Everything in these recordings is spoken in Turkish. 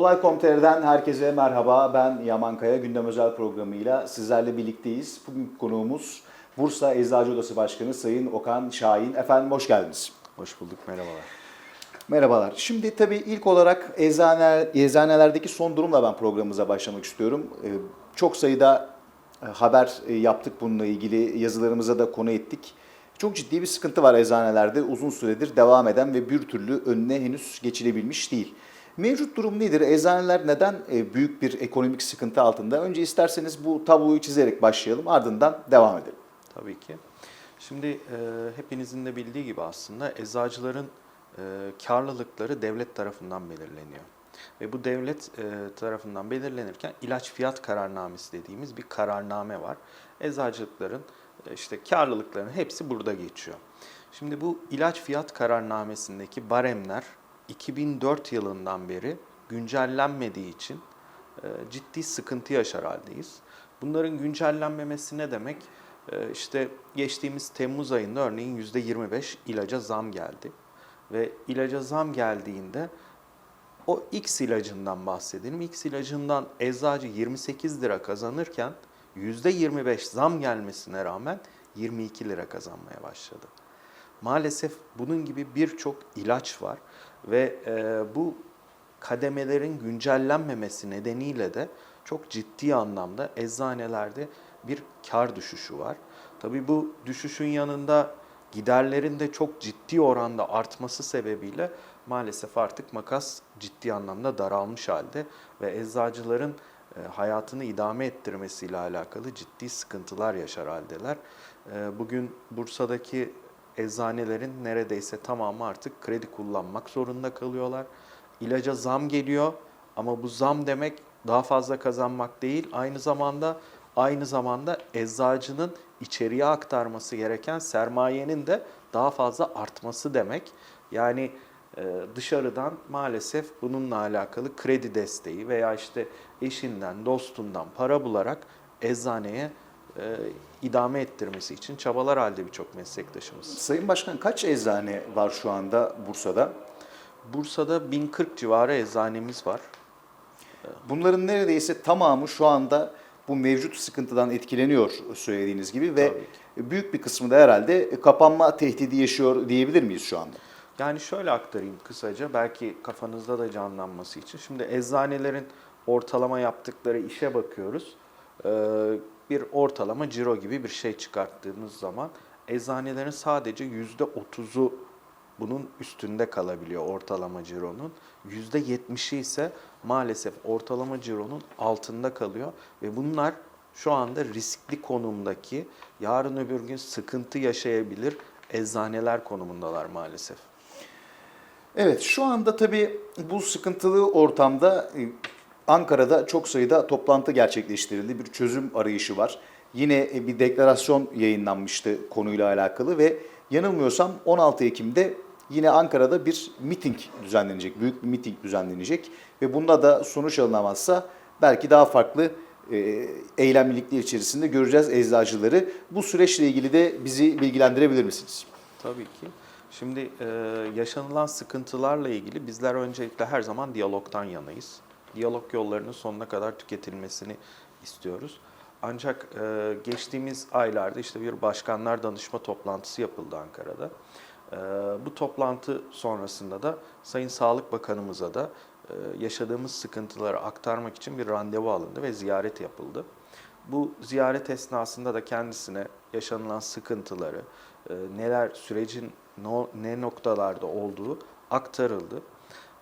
Olay.com.tr'den herkese merhaba. Ben Yaman Kaya. Gündem Özel programıyla sizlerle birlikteyiz. Bugün konuğumuz Bursa Eczacı Odası Başkanı Sayın Okan Şahin. Efendim hoş geldiniz. Hoş bulduk, merhabalar. Merhabalar. Şimdi tabii ilk olarak eczane, eczanelerdeki son durumla ben programımıza başlamak istiyorum. Ee, Çok sayıda e, haber e, yaptık bununla ilgili, yazılarımıza da konu ettik. Çok ciddi bir sıkıntı var eczanelerde uzun süredir devam eden ve bir türlü önüne henüz geçilebilmiş değil. Mevcut durum nedir? Eczaneler neden e, büyük bir ekonomik sıkıntı altında? Önce isterseniz bu tabloyu çizerek başlayalım, ardından devam edelim. Tabii ki. Şimdi e, hepinizin de bildiği gibi aslında eczacıların e, karlılıkları devlet tarafından belirleniyor. Ve bu devlet e, tarafından belirlenirken ilaç fiyat kararnamesi dediğimiz bir kararname var. Eczacılıkların e, işte karlılıklarının hepsi burada geçiyor. Şimdi bu ilaç fiyat kararnamesindeki baremler 2004 yılından beri güncellenmediği için e, ciddi sıkıntı yaşar haldeyiz. Bunların güncellenmemesi ne demek? E, işte geçtiğimiz Temmuz ayında örneğin %25 ilaca zam geldi. Ve ilaca zam geldiğinde o X ilacından bahsedelim. X ilacından eczacı 28 lira kazanırken %25 zam gelmesine rağmen 22 lira kazanmaya başladı. Maalesef bunun gibi birçok ilaç var ve e, bu kademelerin güncellenmemesi nedeniyle de çok ciddi anlamda eczanelerde bir kar düşüşü var. Tabii bu düşüşün yanında giderlerin de çok ciddi oranda artması sebebiyle maalesef artık makas ciddi anlamda daralmış halde ve eczacıların e, hayatını idame ettirmesiyle alakalı ciddi sıkıntılar yaşar haldeler. E, Bugün Bursa'daki eczanelerin neredeyse tamamı artık kredi kullanmak zorunda kalıyorlar. İlaca zam geliyor ama bu zam demek daha fazla kazanmak değil. Aynı zamanda aynı zamanda eczacının içeriye aktarması gereken sermayenin de daha fazla artması demek. Yani e, dışarıdan maalesef bununla alakalı kredi desteği veya işte eşinden, dostundan para bularak eczaneye e, idame ettirmesi için çabalar halde birçok meslektaşımız. Sayın Başkan kaç eczane var şu anda Bursa'da? Bursa'da 1040 civarı eczanemiz var. Bunların neredeyse tamamı şu anda bu mevcut sıkıntıdan etkileniyor söylediğiniz gibi ve büyük bir kısmı da herhalde kapanma tehdidi yaşıyor diyebilir miyiz şu anda? Yani şöyle aktarayım kısaca belki kafanızda da canlanması için. Şimdi eczanelerin ortalama yaptıkları işe bakıyoruz. Ee, bir ortalama ciro gibi bir şey çıkarttığımız zaman eczanelerin sadece %30'u bunun üstünde kalabiliyor ortalama cironun. %70'i ise maalesef ortalama cironun altında kalıyor ve bunlar şu anda riskli konumdaki yarın öbür gün sıkıntı yaşayabilir eczaneler konumundalar maalesef. Evet şu anda tabii bu sıkıntılı ortamda e, Ankara'da çok sayıda toplantı gerçekleştirildi. Bir çözüm arayışı var. Yine e, bir deklarasyon yayınlanmıştı konuyla alakalı ve yanılmıyorsam 16 Ekim'de yine Ankara'da bir miting düzenlenecek. Büyük bir miting düzenlenecek ve bunda da sonuç alınamazsa belki daha farklı e, eylemlilikler içerisinde göreceğiz eczacıları. Bu süreçle ilgili de bizi bilgilendirebilir misiniz? Tabii ki. Şimdi e, yaşanılan sıkıntılarla ilgili bizler öncelikle her zaman diyalogtan yanayız. Diyalog yollarının sonuna kadar tüketilmesini istiyoruz. Ancak e, geçtiğimiz aylarda işte bir başkanlar danışma toplantısı yapıldı Ankara'da. E, bu toplantı sonrasında da Sayın Sağlık Bakanımıza da e, yaşadığımız sıkıntıları aktarmak için bir randevu alındı ve ziyaret yapıldı. Bu ziyaret esnasında da kendisine yaşanılan sıkıntıları, e, neler sürecin no, ne noktalarda olduğu aktarıldı.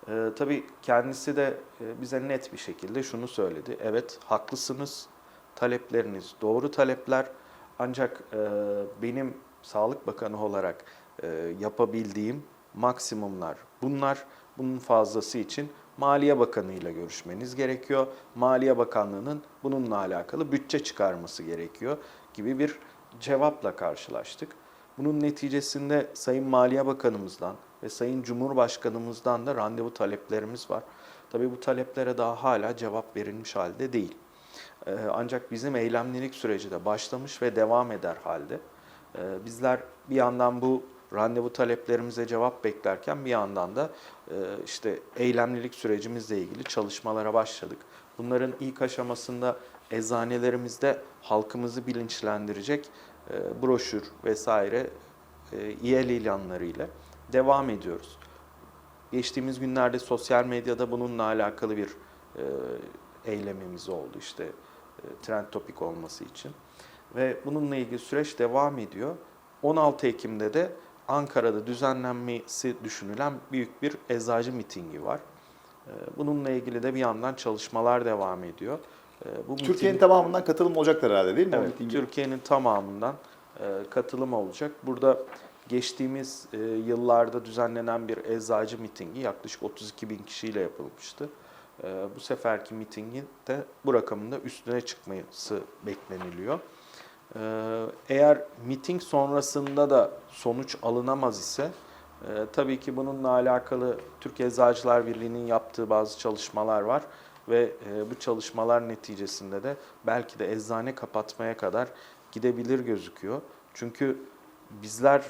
E, tabii kendisi de e, bize net bir şekilde şunu söyledi. Evet haklısınız, talepleriniz doğru talepler ancak e, benim Sağlık Bakanı olarak e, yapabildiğim maksimumlar bunlar. Bunun fazlası için Maliye Bakanı ile görüşmeniz gerekiyor. Maliye Bakanlığı'nın bununla alakalı bütçe çıkarması gerekiyor gibi bir cevapla karşılaştık. Bunun neticesinde Sayın Maliye Bakanımızdan ve Sayın Cumhurbaşkanımızdan da randevu taleplerimiz var. Tabii bu taleplere daha hala cevap verilmiş halde değil. Ee, Ancak bizim eylemlilik süreci de başlamış ve devam eder halde. Ee, Bizler bir yandan bu randevu taleplerimize cevap beklerken bir yandan da e, işte eylemlilik sürecimizle ilgili çalışmalara başladık. Bunların ilk aşamasında eczanelerimizde halkımızı bilinçlendirecek e, broşür vesaire e, İEL ilanlarıyla devam ediyoruz. Geçtiğimiz günlerde sosyal medyada bununla alakalı bir e, eylemimiz oldu işte e, trend topik olması için. Ve bununla ilgili süreç devam ediyor. 16 Ekim'de de Ankara'da düzenlenmesi düşünülen büyük bir eczacı mitingi var. E, Bununla ilgili de bir yandan çalışmalar devam ediyor. E, Bu Türkiye'nin miting- tamamından katılım olacaklar herhalde değil mi? Evet? Türkiye'nin tamamından e, katılım olacak. Burada geçtiğimiz e, yıllarda düzenlenen bir eczacı mitingi yaklaşık 32 bin kişiyle yapılmıştı. E, bu seferki mitingin de bu rakamın da üstüne çıkması bekleniliyor. E, eğer miting sonrasında da sonuç alınamaz ise e, tabii ki bununla alakalı Türk Eczacılar Birliği'nin yaptığı bazı çalışmalar var ve e, bu çalışmalar neticesinde de belki de eczane kapatmaya kadar gidebilir gözüküyor. Çünkü bizler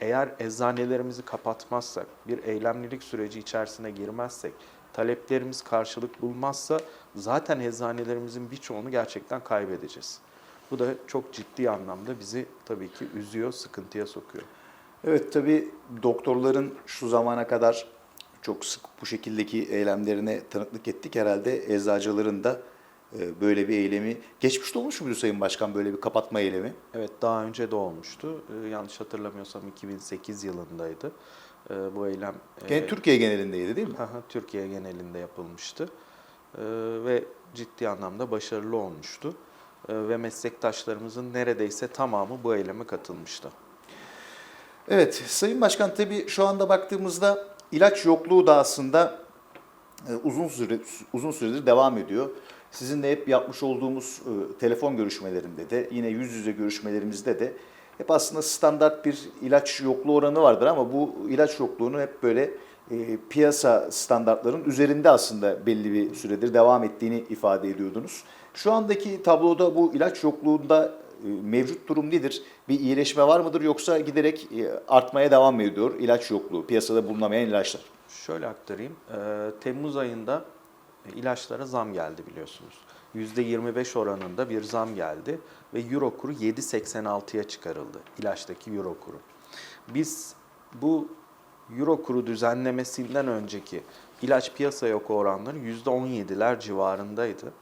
eğer eczanelerimizi kapatmazsak, bir eylemlilik süreci içerisine girmezsek, taleplerimiz karşılık bulmazsa zaten eczanelerimizin birçoğunu gerçekten kaybedeceğiz. Bu da çok ciddi anlamda bizi tabii ki üzüyor, sıkıntıya sokuyor. Evet tabii doktorların şu zamana kadar çok sık bu şekildeki eylemlerine tanıklık ettik. Herhalde eczacıların da böyle bir eylemi geçmişte olmuş muydu Sayın Başkan böyle bir kapatma eylemi? Evet daha önce de olmuştu. Ee, yanlış hatırlamıyorsam 2008 yılındaydı. Ee, bu eylem Gene e, Türkiye genelindeydi değil mi? Türkiye genelinde yapılmıştı ve ciddi anlamda başarılı olmuştu. Ve meslektaşlarımızın neredeyse tamamı bu eyleme katılmıştı. Evet Sayın Başkan tabii şu anda baktığımızda ilaç yokluğu da aslında e, uzun süre uzun süredir devam ediyor. Sizin de hep yapmış olduğumuz e, telefon görüşmelerinde de yine yüz yüze görüşmelerimizde de hep aslında standart bir ilaç yokluğu oranı vardır ama bu ilaç yokluğunu hep böyle e, piyasa standartlarının üzerinde aslında belli bir süredir devam ettiğini ifade ediyordunuz. Şu andaki tabloda bu ilaç yokluğunda e, mevcut durum nedir? Bir iyileşme var mıdır yoksa giderek e, artmaya devam mı ediyor ilaç yokluğu, piyasada bulunamayan ilaçlar? Şöyle aktarayım. Ee, Temmuz ayında e, ilaçlara zam geldi biliyorsunuz. %25 oranında bir zam geldi ve euro kuru 7.86'ya çıkarıldı. ilaçtaki euro kuru. Biz bu euro kuru düzenlemesinden önceki ilaç piyasa yok oranları %17'ler civarındaydı.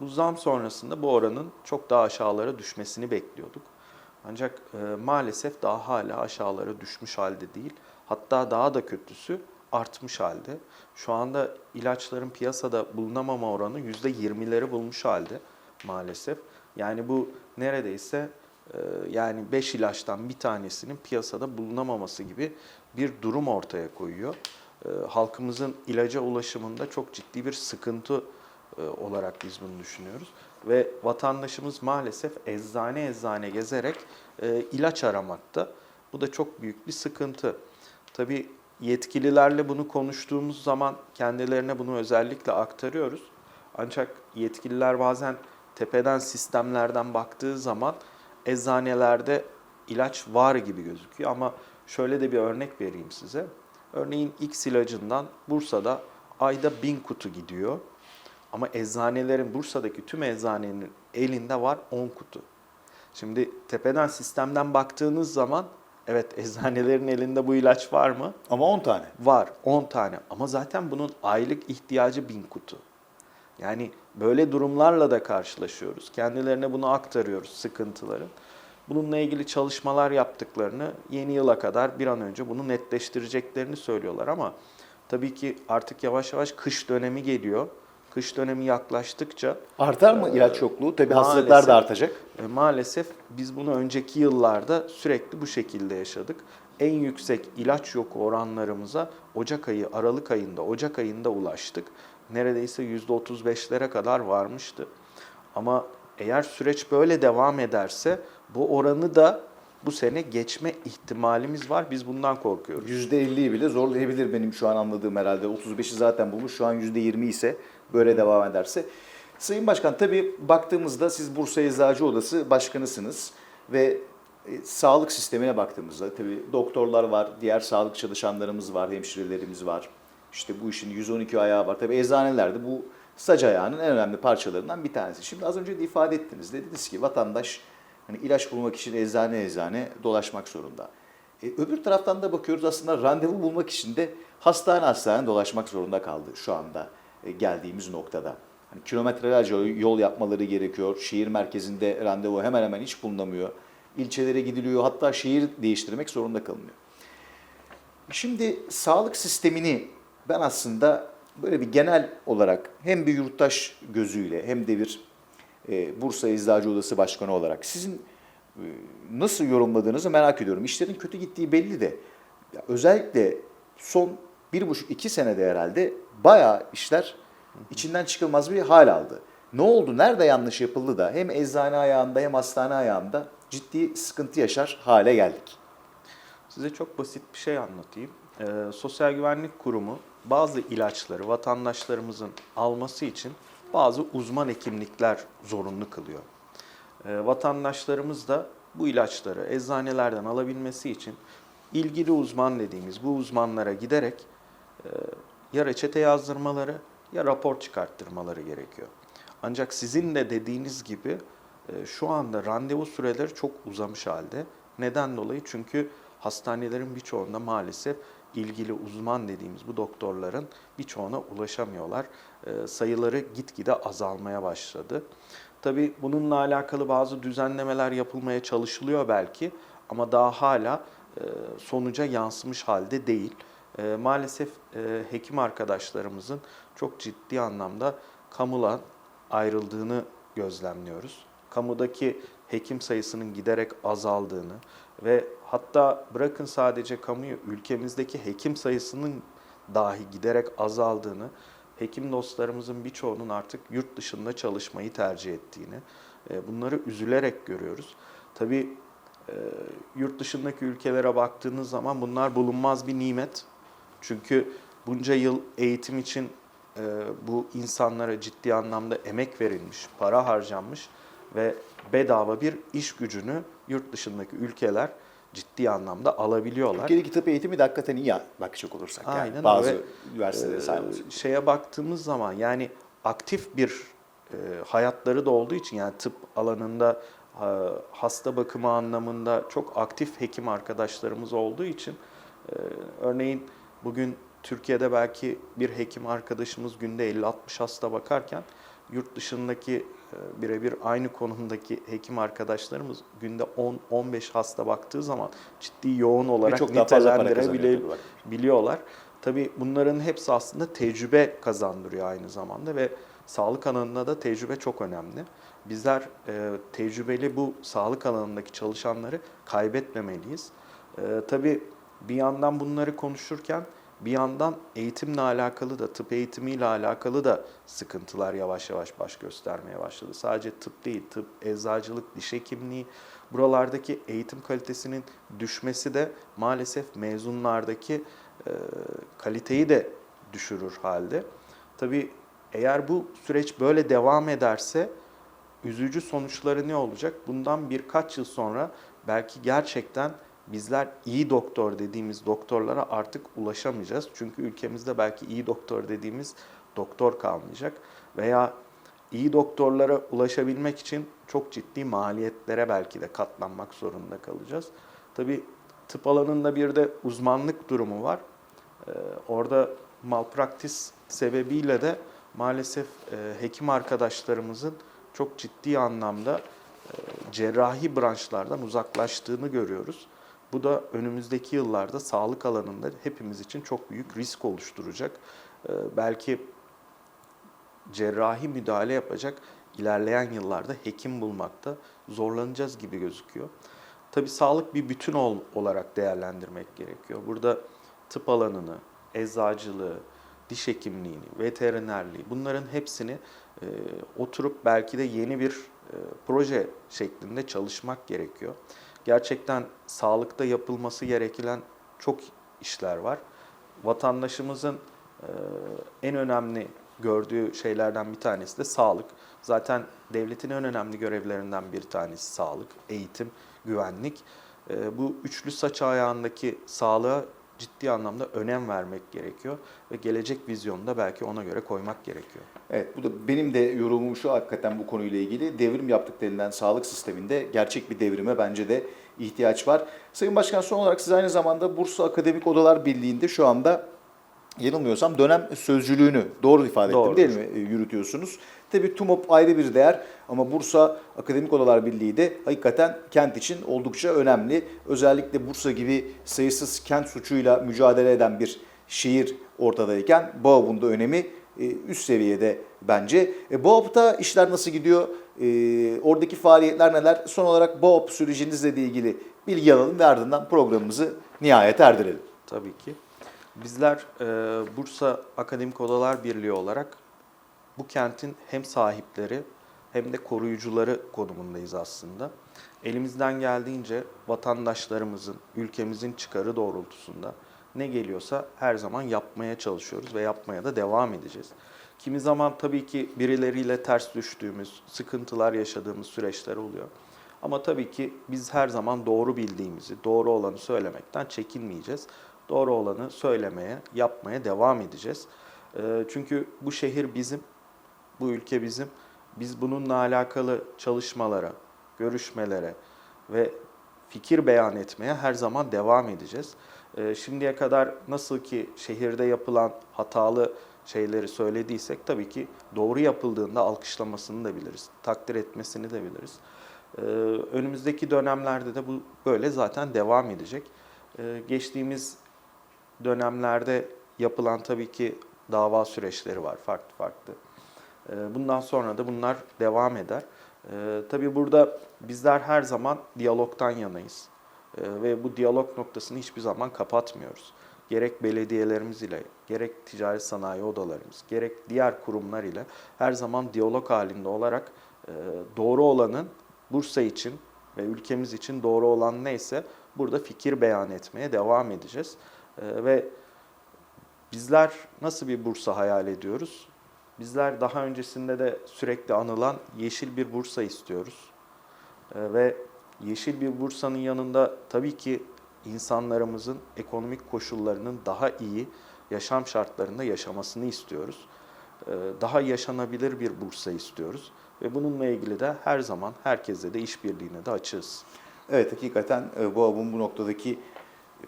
Bu zam sonrasında bu oranın çok daha aşağılara düşmesini bekliyorduk. Ancak e, maalesef daha hala aşağılara düşmüş halde değil. Hatta daha da kötüsü artmış halde. Şu anda ilaçların piyasada bulunamama oranı %20'leri bulmuş halde maalesef. Yani bu neredeyse e, yani 5 ilaçtan bir tanesinin piyasada bulunamaması gibi bir durum ortaya koyuyor. E, halkımızın ilaca ulaşımında çok ciddi bir sıkıntı e, olarak biz bunu düşünüyoruz. Ve vatandaşımız maalesef eczane eczane gezerek ilaç aramakta. Bu da çok büyük bir sıkıntı. Tabii yetkililerle bunu konuştuğumuz zaman kendilerine bunu özellikle aktarıyoruz. Ancak yetkililer bazen tepeden sistemlerden baktığı zaman eczanelerde ilaç var gibi gözüküyor ama şöyle de bir örnek vereyim size. Örneğin X ilacından Bursa'da ayda bin kutu gidiyor. Ama eczanelerin, Bursa'daki tüm eczanenin elinde var 10 kutu. Şimdi tepeden sistemden baktığınız zaman evet eczanelerin elinde bu ilaç var mı? Ama 10 tane. Var 10 tane ama zaten bunun aylık ihtiyacı 1000 kutu. Yani böyle durumlarla da karşılaşıyoruz. Kendilerine bunu aktarıyoruz sıkıntıların. Bununla ilgili çalışmalar yaptıklarını yeni yıla kadar bir an önce bunu netleştireceklerini söylüyorlar ama tabii ki artık yavaş yavaş kış dönemi geliyor. Kış dönemi yaklaştıkça Artar mı ilaç yokluğu? Tabii maalesef. hastalıklar da artacak. e, maalesef biz bunu önceki yıllarda sürekli bu şekilde yaşadık. En yüksek ilaç yoku oranlarımıza Ocak ayı, Aralık ayında, Ocak ayında ulaştık. Neredeyse %35'lere kadar varmıştı. Ama eğer süreç böyle devam ederse bu oranı da bu sene geçme ihtimalimiz var. Biz bundan korkuyoruz. %50'yi bile zorlayabilir benim şu an anladığım herhalde. 35'i zaten bulmuş. Şu an %20 ise böyle devam ederse. Sayın Başkan tabii baktığımızda siz Bursa Eczacı Odası Başkanısınız ve e, sağlık sistemine baktığımızda tabii doktorlar var, diğer sağlık çalışanlarımız var, hemşirelerimiz var. İşte bu işin 112 ayağı var. Tabii eczanelerde bu sac ayağının en önemli parçalarından bir tanesi. Şimdi az önce de ifade ettiniz. Dediniz ki vatandaş hani ilaç bulmak için eczane eczane dolaşmak zorunda. E, öbür taraftan da bakıyoruz aslında randevu bulmak için de hastane hastane dolaşmak zorunda kaldı şu anda geldiğimiz noktada. Hani kilometrelerce yol yapmaları gerekiyor. Şehir merkezinde randevu hemen hemen hiç bulunamıyor. İlçelere gidiliyor hatta şehir değiştirmek zorunda kalınıyor. Şimdi sağlık sistemini ben aslında böyle bir genel olarak hem bir yurttaş gözüyle hem de bir e, Bursa Eczacı Odası Başkanı olarak sizin e, nasıl yorumladığınızı merak ediyorum. İşlerin kötü gittiği belli de ya özellikle son bir buçuk iki senede herhalde bayağı işler içinden çıkılmaz bir hal aldı. Ne oldu? Nerede yanlış yapıldı da hem eczane ayağında hem hastane ayağında ciddi sıkıntı yaşar hale geldik. Size çok basit bir şey anlatayım. Ee, Sosyal Güvenlik Kurumu bazı ilaçları vatandaşlarımızın alması için bazı uzman hekimlikler zorunlu kılıyor. Ee, vatandaşlarımız da bu ilaçları eczanelerden alabilmesi için ilgili uzman dediğimiz bu uzmanlara giderek e, ya reçete yazdırmaları ya rapor çıkarttırmaları gerekiyor. Ancak sizin de dediğiniz gibi e, şu anda randevu süreleri çok uzamış halde. Neden dolayı? Çünkü hastanelerin birçoğunda maalesef ilgili uzman dediğimiz bu doktorların birçoğuna ulaşamıyorlar. E, sayıları gitgide azalmaya başladı. Tabii bununla alakalı bazı düzenlemeler yapılmaya çalışılıyor belki ama daha hala e, sonuca yansımış halde değil. E, maalesef e, hekim arkadaşlarımızın çok ciddi anlamda kamudan ayrıldığını gözlemliyoruz. Kamudaki hekim sayısının giderek azaldığını ve hatta bırakın sadece kamuyu ülkemizdeki hekim sayısının dahi giderek azaldığını, hekim dostlarımızın birçoğunun artık yurt dışında çalışmayı tercih ettiğini, e, bunları üzülerek görüyoruz. Tabii e, yurt dışındaki ülkelere baktığınız zaman bunlar bulunmaz bir nimet. Çünkü bunca yıl eğitim için e, bu insanlara ciddi anlamda emek verilmiş, para harcanmış ve bedava bir iş gücünü yurt dışındaki ülkeler ciddi anlamda alabiliyorlar. Türkiye'deki tıp eğitimi de hakikaten iyi bakacak olursak. Yani Aynen bazı öyle. üniversitelere Ee, sahip. şeye baktığımız zaman yani aktif bir e, hayatları da olduğu için yani tıp alanında e, hasta bakımı anlamında çok aktif hekim arkadaşlarımız olduğu için e, örneğin bugün Türkiye'de belki bir hekim arkadaşımız günde 50-60 hasta bakarken yurt dışındaki e, birebir aynı konumdaki hekim arkadaşlarımız günde 10-15 hasta baktığı zaman ciddi yoğun olarak çok daha fazla para nitelendirebile- kazanıyor. bak. biliyorlar. Tabii bunların hepsi aslında tecrübe kazandırıyor aynı zamanda ve sağlık alanında da tecrübe çok önemli. Bizler e, tecrübeli bu sağlık alanındaki çalışanları kaybetmemeliyiz. E, tabii bir yandan bunları konuşurken bir yandan eğitimle alakalı da tıp eğitimiyle alakalı da sıkıntılar yavaş yavaş baş göstermeye başladı. Sadece tıp değil, tıp, eczacılık, diş hekimliği buralardaki eğitim kalitesinin düşmesi de maalesef mezunlardaki e, kaliteyi de düşürür halde. Tabii eğer bu süreç böyle devam ederse üzücü sonuçları ne olacak? Bundan birkaç yıl sonra belki gerçekten bizler iyi doktor dediğimiz doktorlara artık ulaşamayacağız. Çünkü ülkemizde belki iyi doktor dediğimiz doktor kalmayacak veya iyi doktorlara ulaşabilmek için çok ciddi maliyetlere belki de katlanmak zorunda kalacağız. Tabii tıp alanında bir de uzmanlık durumu var. Ee, orada malpraktis sebebiyle de maalesef e, hekim arkadaşlarımızın çok ciddi anlamda e, cerrahi branşlardan uzaklaştığını görüyoruz. Bu da önümüzdeki yıllarda sağlık alanında hepimiz için çok büyük risk oluşturacak. Ee, belki cerrahi müdahale yapacak ilerleyen yıllarda hekim bulmakta zorlanacağız gibi gözüküyor. Tabii sağlık bir bütün ol- olarak değerlendirmek gerekiyor. Burada tıp alanını, eczacılığı, diş hekimliğini, veterinerliği bunların hepsini e, oturup belki de yeni bir e, proje şeklinde çalışmak gerekiyor. Gerçekten sağlıkta yapılması gereken çok işler var. Vatandaşımızın en önemli gördüğü şeylerden bir tanesi de sağlık. Zaten devletin en önemli görevlerinden bir tanesi sağlık, eğitim, güvenlik. Bu üçlü saç ayağındaki sağlığa ciddi anlamda önem vermek gerekiyor ve gelecek vizyonunu da belki ona göre koymak gerekiyor. Evet bu da benim de yorumum şu hakikaten bu konuyla ilgili. Devrim yaptık denilen sağlık sisteminde gerçek bir devrime bence de ihtiyaç var. Sayın Başkan son olarak siz aynı zamanda Bursa Akademik Odalar Birliği'nde şu anda yanılmıyorsam dönem sözcülüğünü doğru ifade ettim Doğrudur. değil mi e, yürütüyorsunuz. Tabii TUMOP ayrı bir değer ama Bursa Akademik Odalar Birliği de hakikaten kent için oldukça önemli. Özellikle Bursa gibi sayısız kent suçuyla mücadele eden bir şehir ortadayken BAOB'un da önemi e, üst seviyede bence. E, BAOB'da işler nasıl gidiyor? E, oradaki faaliyetler neler? Son olarak BAOB sürecinizle de ilgili bilgi alalım ve ardından programımızı nihayet erdirelim. Tabii ki. Bizler e, Bursa Akademik Odalar Birliği olarak bu kentin hem sahipleri hem de koruyucuları konumundayız aslında. Elimizden geldiğince vatandaşlarımızın, ülkemizin çıkarı doğrultusunda ne geliyorsa her zaman yapmaya çalışıyoruz ve yapmaya da devam edeceğiz. Kimi zaman tabii ki birileriyle ters düştüğümüz, sıkıntılar yaşadığımız süreçler oluyor. Ama tabii ki biz her zaman doğru bildiğimizi, doğru olanı söylemekten çekinmeyeceğiz. Doğru olanı söylemeye, yapmaya devam edeceğiz. Ee, Çünkü bu şehir bizim, bu ülke bizim. Biz bununla alakalı çalışmalara, görüşmelere ve fikir beyan etmeye her zaman devam edeceğiz. Ee, Şimdiye kadar nasıl ki şehirde yapılan hatalı şeyleri söylediysek tabii ki doğru yapıldığında alkışlamasını da biliriz, takdir etmesini de biliriz. Ee, Önümüzdeki dönemlerde de bu böyle zaten devam edecek. Geçtiğimiz dönemlerde yapılan tabii ki dava süreçleri var farklı farklı. Ee, Bundan sonra da bunlar devam eder. Ee, Tabii burada bizler her zaman diyalogtan yanayız. Ee, Ve bu diyalog noktasını hiçbir zaman kapatmıyoruz. Gerek belediyelerimiz ile, gerek ticaret sanayi odalarımız, gerek diğer kurumlar ile her zaman diyalog halinde olarak e, doğru olanın Bursa için ve ülkemiz için doğru olan neyse burada fikir beyan etmeye devam edeceğiz. Ee, Ve bizler nasıl bir Bursa hayal ediyoruz? Bizler daha öncesinde de sürekli anılan yeşil bir Bursa istiyoruz. Ee, Ve yeşil bir Bursa'nın yanında tabii ki insanlarımızın ekonomik koşullarının daha iyi yaşam şartlarında yaşamasını istiyoruz. Ee, Daha yaşanabilir bir Bursa istiyoruz. Ve bununla ilgili de her zaman herkesle de işbirliğine de açığız. Evet hakikaten e, bu bu noktadaki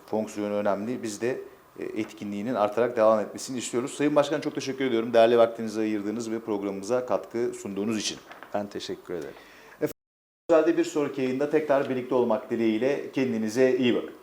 fonksiyonu önemli. Biz de e, etkinliğinin artarak devam etmesini istiyoruz. Sayın Başkan çok teşekkür ediyorum. Değerli vaktinizi ayırdığınız ve programımıza katkı sunduğunuz için. Ben teşekkür ederim. Özellikle bir sonraki yayında tekrar birlikte olmak dileğiyle kendinize iyi bakın.